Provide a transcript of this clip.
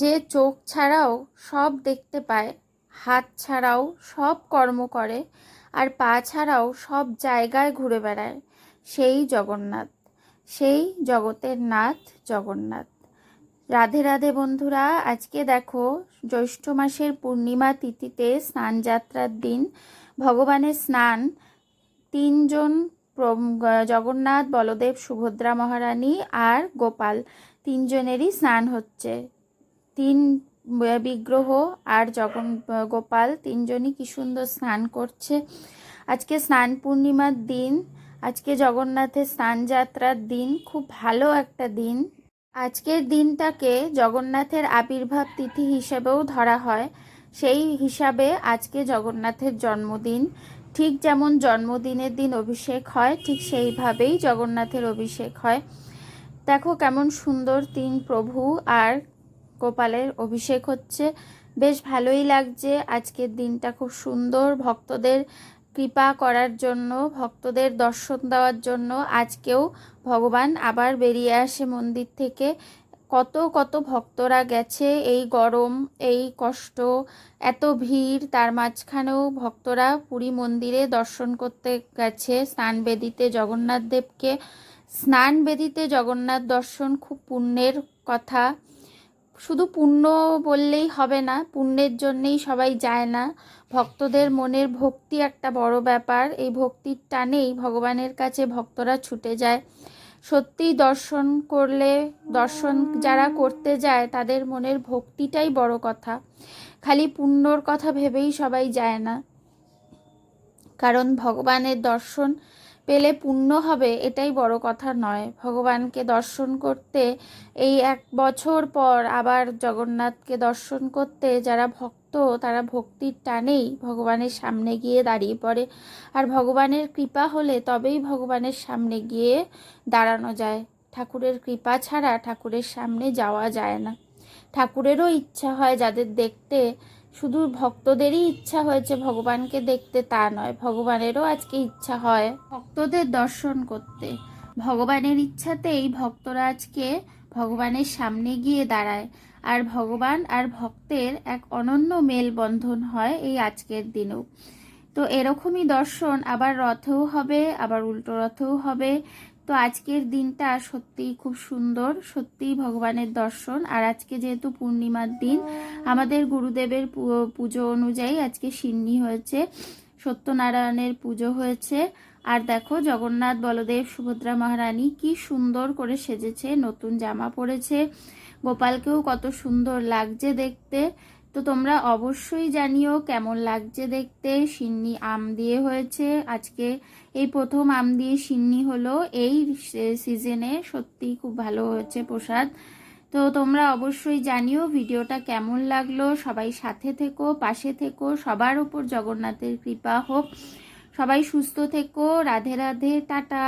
যে চোখ ছাড়াও সব দেখতে পায়, হাত ছাড়াও সব কর্ম করে আর পা ছাড়াও সব জায়গায় ঘুরে বেড়ায়। সেই জগন্নাথ, সেই জগতের নাথ জগন্নাথ। রাধে রাধে বন্ধুরা, আজকে দেখো জ্যৈষ্ঠ মাসের পূর্ণিমা তিথিতে স্নান যাত্রার দিন। ভগবানের স্নান, তিনজন জগন্নাথ, বলদেব, সুভদ্রা মহারানী আর গোপাল তিনজনেরই স্নান হচ্ছে। তিন বিগ্রহ আর জগন গোপাল তিনজনই কি সুন্দর স্নান করছে। আজকে স্নান পূর্ণিমার দিন, আজকে জগন্নাথের স্নান যাত্রার দিন, খুব ভালো একটা দিন। আজকের দিনটাকে জগন্নাথের আবির্ভাব তিথি হিসেবেও ধরা হয়। সেই হিসাবে আজকে জগন্নাথের জন্মদিন। ঠিক যেমন জন্মদিনের দিন অভিষেক হয়, ঠিক সেইভাবেই জগন্নাথের অভিষেক হয়। দেখো কেমন সুন্দর তিন প্রভু আর গোপালের অভিষেক হচ্ছে। বেশ ভালোই লাগছে। আজকের দিনটা খুব সুন্দর। ভক্তদের কৃপা করার জন্য, ভক্তদের দর্শন দেওয়ার জন্য আজকেও ভগবান আবার বেরিয়ে আসে মন্দির থেকে। কত কত ভক্তরা গেছে এই গরম, এই কষ্ট, এত ভিড়। তার মাঝখানেও ভক্তরা পুরী মন্দিরে দর্শন করতে গেছে। স্নান বেদিতে জগন্নাথ দেবকে স্নান বেদিতে জগন্নাথ দর্শন খুব পুণ্যের কথা। শুধু পুণ্য বললেই হবে না, পুণ্যের জন্যেই সবাই যায় না। ভক্তদের মনের ভক্তি একটা বড় ব্যাপার। এই ভক্তির টানেই ভগবানের কাছে ভক্তরা ছুটে যায়। সত্যিই দর্শন করলে, দর্শন যারা করতে যায়, তাদের মনের ভক্তিটাই বড় কথা। খালি পুণ্যর কথা ভেবেই সবাই যায় না। কারণ ভগবানের দর্শন পেলে পুণ্য হবে, এটাই বড় কথা নয়। ভগবানকে দর্শন করতে এই এক বছর পর আবার জগন্নাথকে দর্শন করতে যারা ভক্ত, তারা ভক্তির টানেই ভগবানের সামনে গিয়ে দাঁড়িয়ে পড়ে। আর ভগবানের কৃপা হলে তবেই ভগবানের সামনে গিয়ে দাঁড়ানো যায়। ঠাকুরের কৃপা ছাড়া ঠাকুরের সামনে যাওয়া যায় না। ঠাকুরেরও ইচ্ছা হয় যাদের দেখতে শুধু ভক্তদেরই ইচ্ছা হয়েছে ভগবানকে দেখতে, তা নয়, ভগবানেরও আজকে ইচ্ছা হয় ভক্তদের দর্শন করতে। ভগবানের ইচ্ছাতেই ভক্তরা আজকে ভগবানের সামনে গিয়ে দাঁড়ায়। আর ভগবান আর ভক্তের এক অনন্য মেলবন্ধন হয় এই আজকের দিনেও। তো এরকমই দর্শন আবার রথেও হবে, আবার উল্টো রথেও হবে। তো আজকের দিনটা সত্যিই খুব সুন্দর, সত্যিই ভগবানের দর্শন। আর আজকে যেহেতু পূর্ণিমার দিন, আমাদের গুরুদেবের পুজো অনুযায়ী আজকে সিন্নি হয়েছে, সত্যনারায়ণের পুজো হয়েছে। আর দেখো, জগন্নাথ বলদেব সুভদ্রা মহারানী কি সুন্দর করে সেজেছে, নতুন জামা পরেছে। গোপালকেও কত সুন্দর লাগছে দেখতে। তো তোমরা অবশ্যই জানিও কেমন লাগছে দেখতে। সিন্নি আম দিয়ে হয়েছে। আজকে এই প্রথম আম দিয়ে সিন্নি হলো। এই সিজনে সত্যিই খুব ভালো হয়েছে প্রসাদ। তো তোমরা অবশ্যই জানিও ভিডিওটা কেমন লাগল। সবাই সাথে থেকো, পাশে থেকো, সবার উপর জগন্নাথের কৃপা হোক। সবাই সুস্থ থেকো। রাধে রাধে, টাটা।